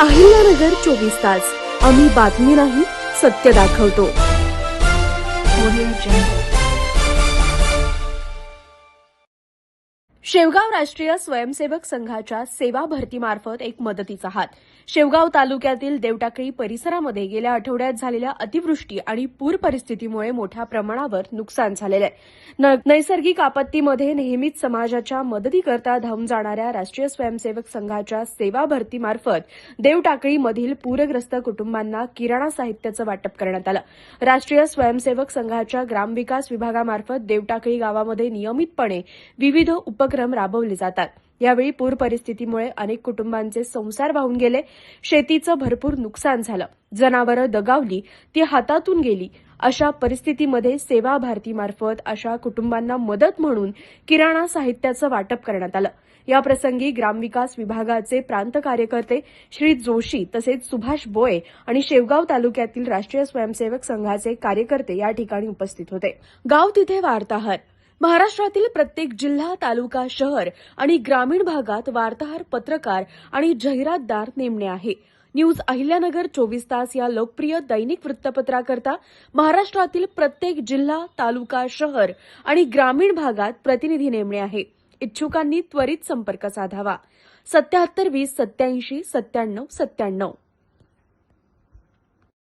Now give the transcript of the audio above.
अहिल्यानगर चोवीस तास. आम्ही बातमी नाही सत्य दाखवतो. शेवगाव राष्ट्रीय स्वयंसेवक संघाच्या सेवा भरतीमार्फत एक मदतीचा हात. शेवगाव तालुक्यातील देवटाकळी परिसरामध्ये गेल्या आठवड्यात झालेल्या अतिवृष्टी आणि पूर परिस्थितीमुळे मोठ्या प्रमाणावर नुकसान झालेलं आहे. न- नैसर्गिक आपत्तीमध्ये नेहमीच समाजाच्या मदतीकरता धावून जाणाऱ्या राष्ट्रीय स्वयंसेवक संघाच्या सेवा भरतीमार्फत देवटाकळीमधील पूरग्रस्त कुटुंबांना किराणा साहित्याचं वाटप करण्यात आलं. राष्ट्रीय स्वयंसेवक संघाच्या ग्रामविकास विभागामार्फत देवटाकळी गावामध्ये नियमितपणे विविध उपक्रम राबवले जातात. यावेळी पूर परिस्थितीमुळे अनेक कुटुंबांचे संसार वाहून गेले. शेतीचं भरपूर नुकसान झालं. जनावरं दगावली ती हातातून गेली. अशा परिस्थितीमध्ये सेवा भारतीमार्फत अशा कुटुंबांना मदत म्हणून किराणा साहित्याचं वाटप करण्यात आलं. याप्रसंगी ग्रामविकास विभागाचे प्रांत कार्यकर्ते श्री जोशी तसेच सुभाष बोये आणि शेवगाव तालुक्यातील राष्ट्रीय स्वयंसेवक संघाचे कार्यकर्ते या ठिकाणी उपस्थित होते. गाव तिथे वार्ताहर महाराष्ट्रातील प्रत्येक जिल्हा तालुका शहर आणि ग्रामीण भागात वार्ताहर पत्रकार आणि जाहिरातदार नेमणे आहे. न्यूज अहिल्यानगर चोवीस तास या लोकप्रिय दैनिक वृत्तपत्राकरता महाराष्ट्रातील प्रत्येक जिल्हा तालुका शहर आणि ग्रामीण भागात प्रतिनिधी नेमणे आहे. इच्छुकांनी त्वरित संपर्क साधावा. सत्याहत्तर वीस सत्याऐंशी सत्त्याण्णव सत्त्याण्णव.